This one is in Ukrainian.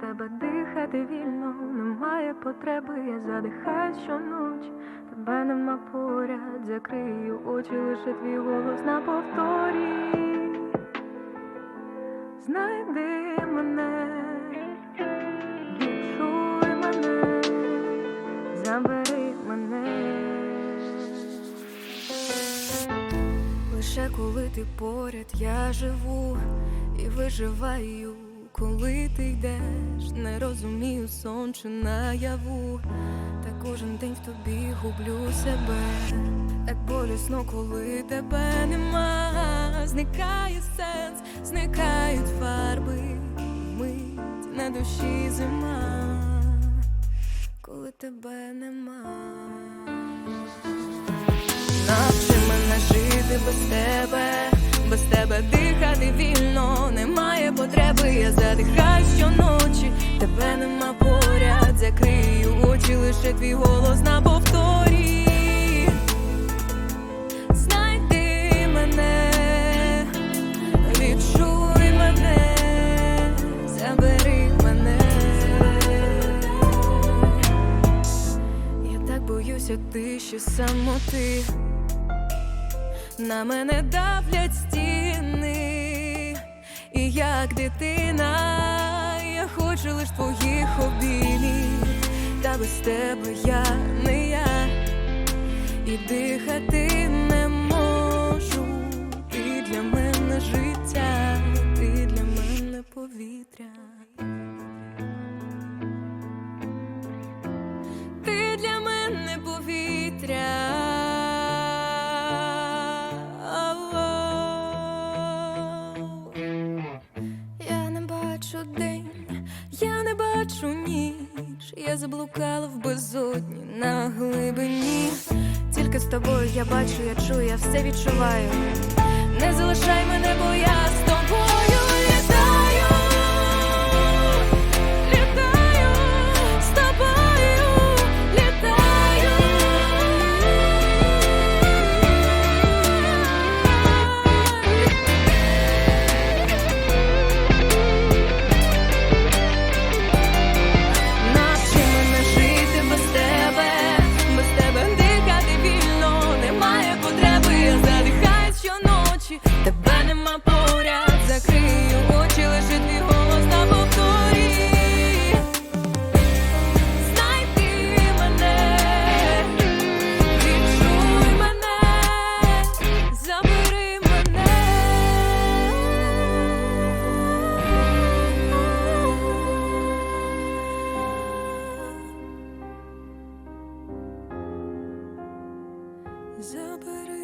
тебе дихати вільно, немає потреби, я задихаю щоночі, тебе нема поряд, закрию очі, лише твій голос на повторі. Знайди мене, відчуй мене, забери мене. Лише коли ти поряд, я живу і виживаю, коли ти йдеш, не розумію сон чи наяву, та кожен день в тобі гублю себе, так болісно, коли тебе нема, зникає сенс, зникають фарби, мить на душі зима, коли тебе нема. Навчи мене жити без тебе, без тебе дихати я задихаю щоночі, тебе нема поряд, закрию очі, лише твій голос на повторі. Знайди мене, відчуй мене, забери мене. Я так боюся тиші самоти. На мене давлять стіни, і як дитина, я хочу лиш твоїх обіймів, та без тебе я не я, і дихати бачу день, я не бачу ніч. Я заблукала в безодні на глибині. Тільки з тобою я бачу, я чую, я все відчуваю. Не залишай мене, бо я з тобою тебе нема поряд, закрию очі, лише голос на повторі. Знайди мене, відчуй мене, забери мене. Забери